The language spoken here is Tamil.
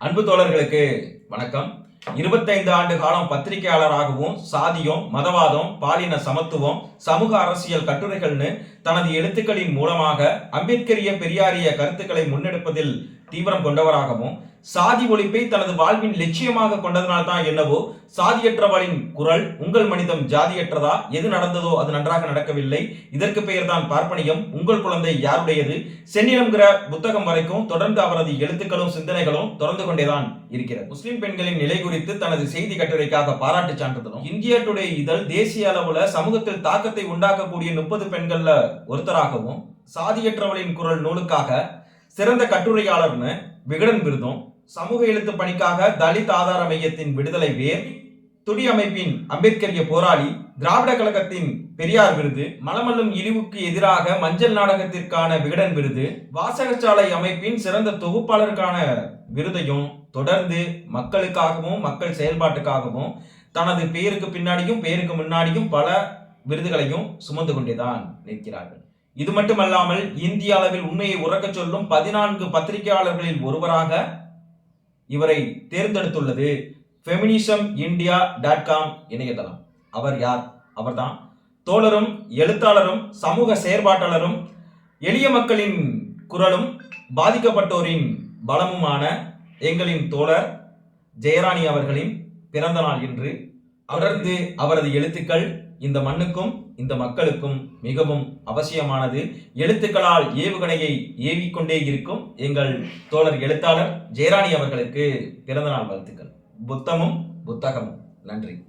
அன்பு தோழர்களுக்கு வணக்கம். இருபத்தைந்து ஆண்டு காலம் பத்திரிகையாளராகவும் சாதியம் மதவாதம் பாலின சமத்துவம் சமூக அரசியல் கட்டுரைகள்னு தனது எழுத்துக்களின் மூலமாக அம்பேத்கரிய பெரியாரிய கருத்துக்களை முன்னெடுப்பதில் தீவிரம் கொண்டவராகவும் சாதி ஒழிப்பை தனது வாழ்வின் லட்சியமாக கொண்டதனால் தான் என்னவோ சாதியற்றவளின் குரல் உங்கள் மனிதம் ஜாதியற்றதா எது நடந்ததோ அது நன்றாக நடக்கவில்லை. இதற்கு பெயர்தான் பார்ப்பனியம். உங்கள் குழந்தை யாருடையது? சென்னிலம்ங்கிற புத்தகம் வரைக்கும் தொடர்ந்து அவரது எழுத்துக்களும் சிந்தனைகளும் தொடர்ந்து கொண்டேதான் இருக்கிறது. முஸ்லிம் பெண்களின் நிலை குறித்து தனது செய்தி கட்டுரைக்காக பாராட்டு சான்றிதழும். இந்தியா டுடே இதழ் தேசிய அளவுல சமூகத்தில் தாக்கத்தை உண்டாக்கக்கூடிய முப்பது பெண்கள்ல ஒருத்தராகவும் சாதியற்றவளின் குரல் நூலுக்காக சிறந்த கட்டுரையாளர்னு விகடன் விருதும் சமூக எழுத்து பணிக்காக தலித் ஆதார மையத்தின் விடுதலை வேர் துடி அமைப்பின் அம்பேத்கரிய போராளி திராவிட கழகத்தின் பெரியார் விருது மலமல்லும் இழிவுக்கு எதிராக மஞ்சள் நாடகத்திற்கான விகடன் விருது வாசகசாலை அமைப்பின் சிறந்த தொகுப்பாளருக்கான விருதையும் தொடர்ந்து மக்களுக்காகவும் மக்கள் செயல்பாட்டுக்காகவும் தனது பெயருக்கு பின்னாடியும் பெயருக்கு முன்னாடியும் பல விருதுகளையும் சுமந்து கொண்டேதான் நிற்கிறார்கள். இது மட்டுமல்லாமல் இந்திய அளவில் உண்மையை உறக்கச் சொல்லும் பதினான்கு பத்திரிகையாளர்களில் ஒருவராக இவரை தேர்ந்தெடுத்துள்ளது. ஃபெமினிசம் இந்தியா டாட் காம் இணையதளம். அவர் யார்? அவர்தான். தோழரும் எழுத்தாளரும் சமூக செயற்பாட்டாளரும் எளிய மக்களின் குரலும் பாதிக்கப்பட்டோரின் பலமுமான எங்களின் தோழர் ஜெயராணி அவர்களின் பிறந்த நாள் இன்று. தொடர்ந்து அவரது எழுத்துக்கள் இந்த மண்ணுக்கும் இந்த மக்களுக்கும் மிகவும் அவசியமானது. எழுத்துக்களால் ஏவுகணையை ஏவிக்கொண்டே இருக்கும் எங்கள் தோழர் எழுத்தாளர் ஜெயராணி அவர்களுக்கு பிறந்தநாள் வாழ்த்துக்கள். புத்தமும் புத்தகமும். நன்றி.